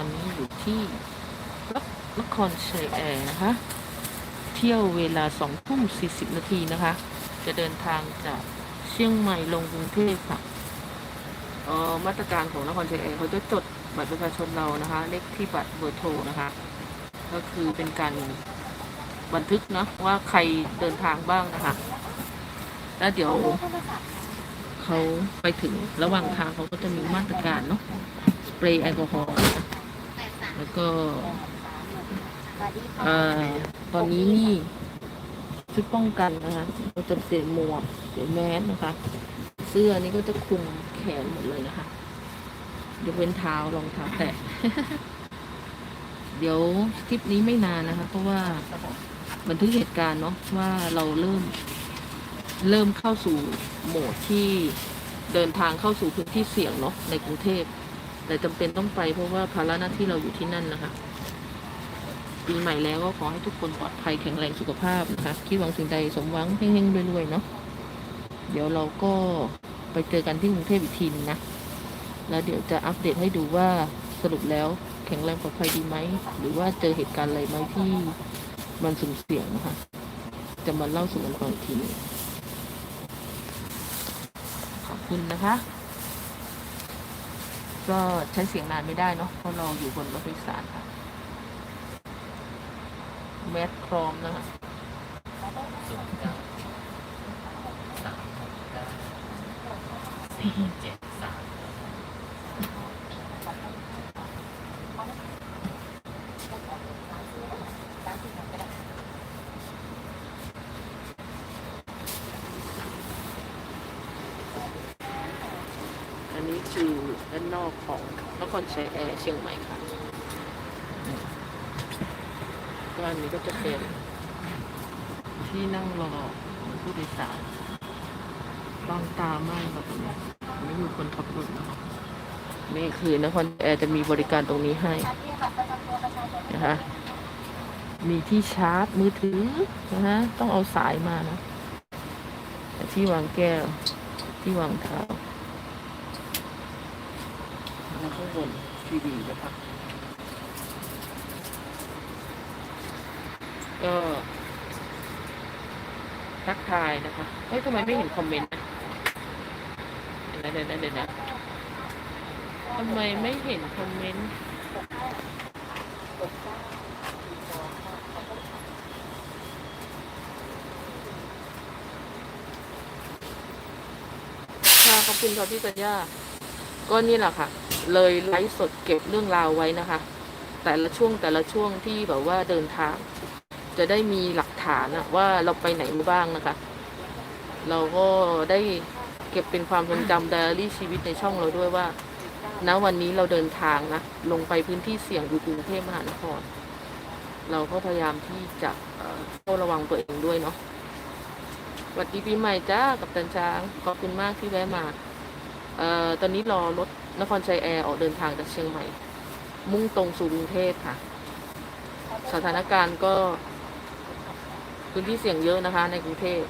ดีอนนี้อยู่ที่นครชัยแอร์นะคะ เที่ยวเวลาสองทุ่มสี่สิบนาทีนะคะ จะเดินทางจากเชียงใหม่ลงกรุงเทพค่ะเอ่อมาตรการของนครชัยแอร์เขาจะจดบัตรประชาชนเรานะคะ เลขที่บัตรเบอร์โทรนะคะ ก็คือเป็นการบันทึกเนาะว่าใครเดินทางบ้างนะคะ แล้วเดี๋ยวเขาไปถึงระหว่างทางเขาก็จะมีมาตรการเนาะสเปรย์แอลกอฮอล์นะคะ แล้วก็เอ่อตอนนี้นี่ชุดป้องกันนะคะเราจะเสียหมวกเสียแมสนะคะ เสื้อนี่ก็จะคลุมแขนหมดเลยนะคะยกเว้นเท้ารองเท้าแตะเดี๋ยวคลิปนี้ไม่นานนะคะ เพราะว่าบันทึกเหตุการณ์เนาะว่าเราเริ่ม เริ่มเข้าสู่โหมดที่เดินทางเข้าสู่พื้นที่เสี่ยงเนาะในกรุงเทพ แต่จำเป็นต้องไปเพราะว่าภาระหน้าที่เราอยู่ที่นั่นนะคะ ปีใหม่แล้วก็ขอให้ทุกคนปลอดภัยแข็งแรงสุขภาพนะคะคิดหวังสิ่งใดสมหวังเฮงๆรวยๆเนาะเดี๋ยวเราก็ไปเจอกันที่กรุงเทพอีกทีนนะ แล้วเดี๋ยวจะอัปเดตให้ดูว่าสรุปแล้วแข็งแรงปลอดภัยดีไหม หรือว่าเจอเหตุการณ์อะไรไหมที่มันสุ่มเสี่ยงนะคะ จะมาเล่าสู่กันฟังอีกทีหนึงขอบคุณนะคะ ก็ใช้เสียงนานไม่ได้เนาะเพราะเราอยู่บนรถโดยสารค่ะแมสพร้อมนะคะศูนย์เก้าสามหกเก้าสี่เจ็ดสาม อั นนี้คือด้านนอกของนครชัยแอร์เชียงใหม่ค่ะก็อันนี้ก็จะเป็นที่นั่งรอของผู้โดยสารบางตามากแบบนี้ไม่มีคนขับรถนะคะนี่คือนครแอร์จะมีบริการตรงนี้ให้นะคะมีที่ชาร์จมือถือนะฮะต้องเอาสายมานะ ที่วางแก้ว ที่วางเท้า ข้างบนทีวีนะคะก็ทักทายนะคะเฮ้ยทำไมไม่เห็นคอมเมนต์นะเดี๋ยวนะเดี๋ยวนะเดี๋ยวนะทำไมไม่เห็นคอมเมนต์ค่ะขอบคุณค่ะพี่สัญญา ก็นี่แหละค่ะ เลยไลฟ์สดเก็บเรื่องราวไว้นะคะ แต่ละช่วงแต่ละช่วงที่แบบว่าเดินทาง จะได้มีหลักฐานอะว่าเราไปไหนมาบ้างนะคะ เราก็ได้เก็บเป็นความทรงจำไดอารี่ชีวิตในช่องเราด้วยว่าณวันนี้เราเดินทางนะลงไปพื้นที่เสี่ยงอยู่กรุงเทพมหานคร เราก็พยายามที่จะเฝ้าระวังตัวเองด้วยเนาะสวัสดีปีใหม่จ้ากับตันช้าง ขอบคุณมากที่แวะมา ออตอนนี้รอรถนครชัยแอร์ออกเดินทางจากเชียงใหม่ มุ่งตรงสู่กรุงเทพค่ะ สถานการณ์ก็พื้นที่เสี่ยงเยอะนะคะ ในกรุงเทพ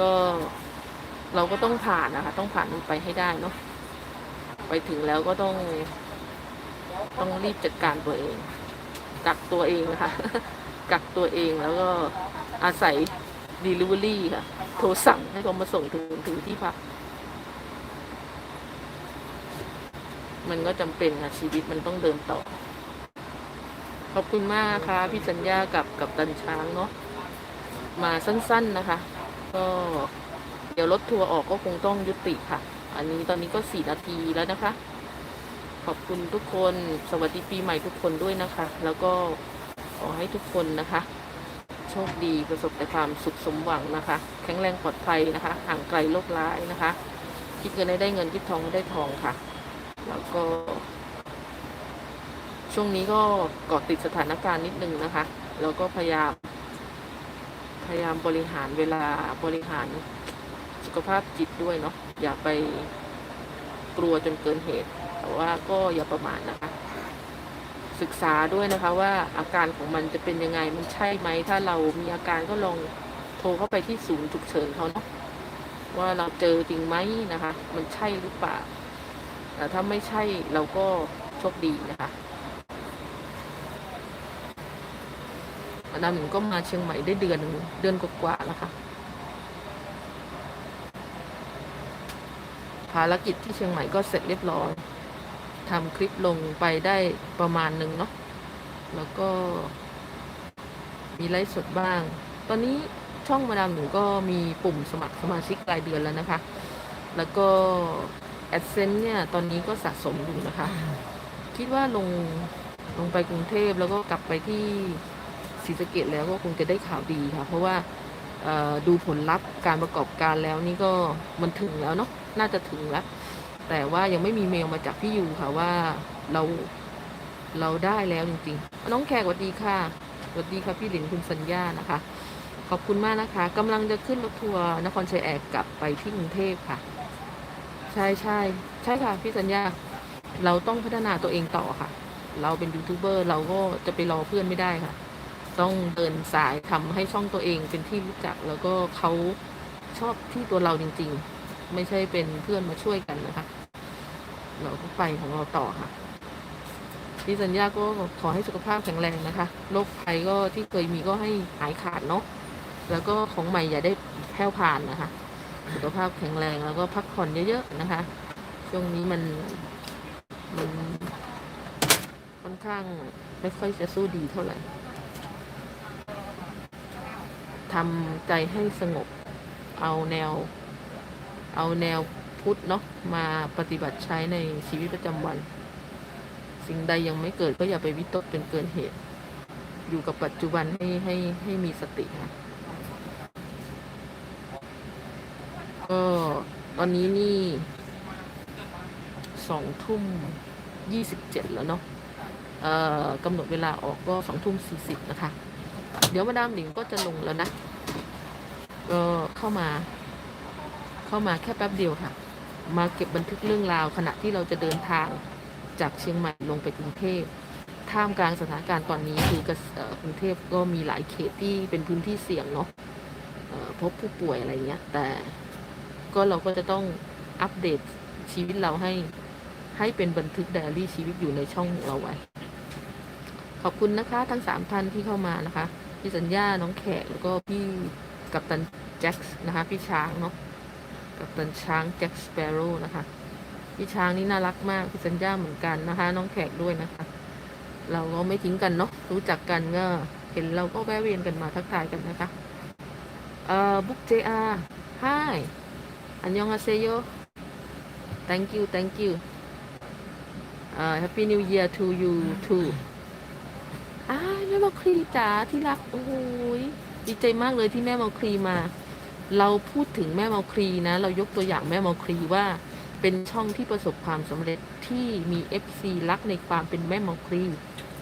ก็เราก็ต้องผ่านนะคะ ต้องผ่านมันไปให้ได้เนาะไปถึงแล้วก็ต้อง ต้องรีบจัดการตัวเอง กักตัวเองนะคะ กักตัวเองแล้วก็อาศัย Delivery ค่ะ โทรสั่งให้เขามาส่งถึงถึงที่พัก มันก็จำเป็นค่ะชีวิตมันต้องเดินต่อ ขอบคุณมากนะคะพี่สัญญากับกับตันช้างเนาะมาสั้น ๆนะคะ ก็เดี๋ยวรถทัวร์ออกก็คงต้องยุติค่ะ อันนี้ตอนนี้ก็สี่นาทีแล้วนะคะ ขอบคุณทุกคนสวัสดีปีใหม่ทุกคนด้วยนะคะ แล้วก็ขอให้ทุกคนนะคะ โชคดีประสบแต่ความสุขสมหวังนะคะ แข็งแรงปลอดภัยนะคะ ห่างไกลโรคร้ายนะคะ คิดเงินให้ได้เงินคิดทองให้ได้ทองค่ะ แล้วก็ ช่วงนี้ก็เกาะติดสถานการณ์นิดนึงนะคะ แล้วก็พยายาม พยายามบริหารเวลาบริหารสุขภาพจิตด้วยเนาะอย่าไปกลัวจนเกินเหตุ แต่ว่าก็อย่าประมาทนะคะ ศึกษาด้วยนะคะว่าอาการของมันจะเป็นยังไงมันใช่ไหม ถ้าเรามีอาการก็ลองโทรเข้าไปที่ศูนย์ฉุกเฉินเขาเนาะว่าเราเจอจริงไหมนะคะ มันใช่หรือเปล่า แต่ถ้าไม่ใช่เราก็โชคดีนะคะมาดามหนิงก็มาเชียงใหม่ได้เดือนหนึ่งเดือนกว่าๆแล้วค่ะภารกิจที่เชียงใหม่ก็เสร็จเรียบร้อยทำคลิปลงไปได้ประมาณหนึ่งเนาะแล้วก็ มีไลฟ์สดบ้าง ตอนนี้ช่องมาดามหนูก็มีปุ่มสมัครสมาชิกรายเดือนแล้วนะคะ แล้วก็ AdSense เนี่ย ตอนนี้ก็สะสมอยู่นะคะ คิดว่าลงลงไปกรุงเทพแล้วก็กลับไปที่ศรีสะเกดแล้วก็คงจะได้ข่าวดีค่ะ เพราะว่าดูผลลัพธ์การประกอบการแล้วนี่ก็มันถึงแล้วเนาะน่าจะถึงแล้ว แต่ว่ายังไม่มีเมลมาจากพี่ยูค่ะว่าเราเราได้แล้วจริงๆ น้องแขกสวัสดีค่ะสวัสดีค่ะพี่หลินคุณสัญญานะคะ ขอบคุณมากนะคะกำลังจะขึ้นรถทัวร์นครชัยแอกกลับไปที่กรุงเทพค่ะ ใช่ใช่ใช่ค่ะ พี่สัญญา เราต้องพัฒนาตัวเองต่อค่ะ เราเป็นยูทูบเบอร์เราก็จะไปรอเพื่อนไม่ได้ค่ะ ต้องเดินสายทำให้ช่องตัวเองเป็นที่รู้จัก แล้วก็เขาชอบที่ตัวเราจริง ๆ ไม่ใช่เป็นเพื่อนมาช่วยกันนะคะ เราก็ไปของเราต่อค่ะพี่สัญญาก็ขอให้สุขภาพแข็งแรงนะคะโรคภัยก็ที่เคยมีก็ให้หายขาดเนาะแล้วก็ของใหม่อย่าได้แพร่ผ่านนะคะ สุขภาพแข็งแรงแล้วก็พักผ่อนเยอะๆนะคะ ช่วงนี้มันมันค่อนข้างไม่ค่อยจะสู้ดีเท่าไหร่ทำใจให้สงบ เอาแนว เอาแนวพุทธเนาะมาปฏิบัติใช้ในชีวิตประจำวัน สิ่งใดยังไม่เกิดก็อย่าไปวิตกจนเกินเหตุ อยู่กับปัจจุบันให้ให้ให้มีสติค่ะ ก็ตอนนี้นี่สองทุ่มยี่สิบเจ็ดแล้วเนาะเอ่อกำหนดเวลาออกก็สองทุ่มสี่สิบนะคะ เดี๋ยวมาดามหลิงก็จะลงแล้วนะก็เข้ามา เข้ามาแค่แป๊บเดียวค่ะ มาเก็บบันทึกเรื่องราว ขณะที่เราจะเดินทางจากเชียงใหม่ลงไปกรุงเทพท่ามกลางสถานการณ์ตอนนี้คือกรุงเทพก็มีหลายเขตที่เป็นพื้นที่เสี่ยงเนาะพบผู้ป่วยอะไรเงี้ย แต่ ก็เราก็จะต้องอัปเดตชีวิตเราให้ ให้เป็นบันทึกไดอารี่ชีวิตอยู่ในช่องของเราไว้ ขอบคุณนะคะ ทั้งสามท่านที่เข้ามานะคะ พี่สัญญา น้องแขก แล้วก็พี่กัปตันแจ็คส์นะคะ พี่ช้างเนาะกัปตันช้างแจ็คสเปโร่นะคะ พี่ช้างนี่น่ารักมาก พี่สัญญาเหมือนกันนะคะ น้องแขกด้วยนะคะ เราก็ไม่ทิ้งกันเนาะ รู้จักกันก็เห็นเราก็แวะเวียนกันมาทักทายกันนะคะ เอ่อบุ๊กเจอา hi อันยองอาเซโย thank you thank you อ่อ happy new year to you too อ้าแม่มาครีจ๋าที่รัก โอ้โหยดีใจมากเลยที่แม่มาครีมา เราพูดถึงแม่มาครีนะ เรายกตัวอย่างแม่มาครีว่าเป็นช่องที่ประสบความสำเร็จที่มี FC รักในความเป็นแม่มาครี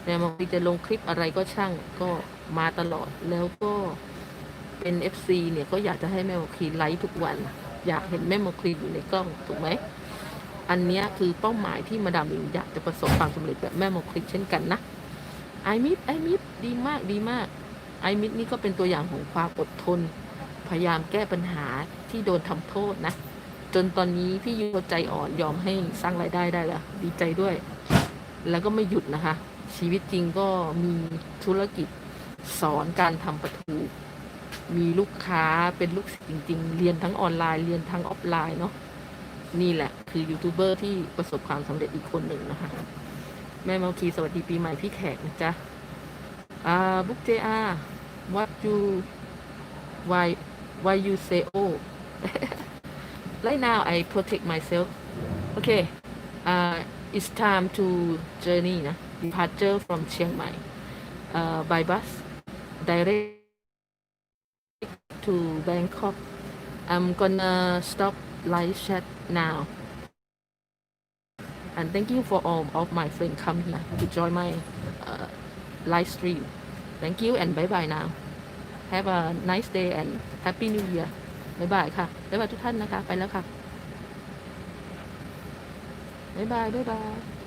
แม่มาครีจะลงคลิปอะไรก็ช่างก็มาตลอดแล้วก็เป็น FC เนี่ยก็อยากจะให้แม่มาครีไลฟ์ทุกวัน อยากเห็นแม่เมาครีอยู่ในกล้องถูกไหมอันนี้คือเป้าหมายที่มาดามลิงอยากจะประสบความสำเร็จแบบแม่เมาครีเช่นกันนะไอมิดไอมิดดีมากดีมากไอมิดนี่ก็เป็นตัวอย่างของความอดทน พยายามแก้ปัญหาที่โดนทำโทษนะ จนตอนนี้พี่ยูใจอ่อนยอมให้สร้างรายได้ได้แล้วดีใจด้วย แล้วก็ไม่หยุดนะคะ ชีวิตจริงก็มีธุรกิจสอนการทำปลาทู มีลูกค้าเป็นลูกศิษย์จริง ๆ เรียนทั้งออนไลน์เรียนทั้งออฟไลน์เนาะนี่แหละ คือยูทูบเบอร์ที่ประสบความสำเร็จอีกคนหนึ่งนะคะ แม่เมาคีสวัสดีปีใหม่พี่แขกนะจ๊ะอ่าบุ๊กเจอาวัดยู why why you say oh right now I protect myself okay uh it's time to journey นะ departure from Chiang Mai uh by bus direct to Bangkok I'm gonna stop live chat now and thank you for all of my friends come here to join my uh, live stream thank you and bye bye now Have a nice day and Happy New Year บ๊ายบายค่ะบ๊ายบายทุกท่านนะคะ ไปแล้วค่ะบ๊ายบายบ๊ายบาย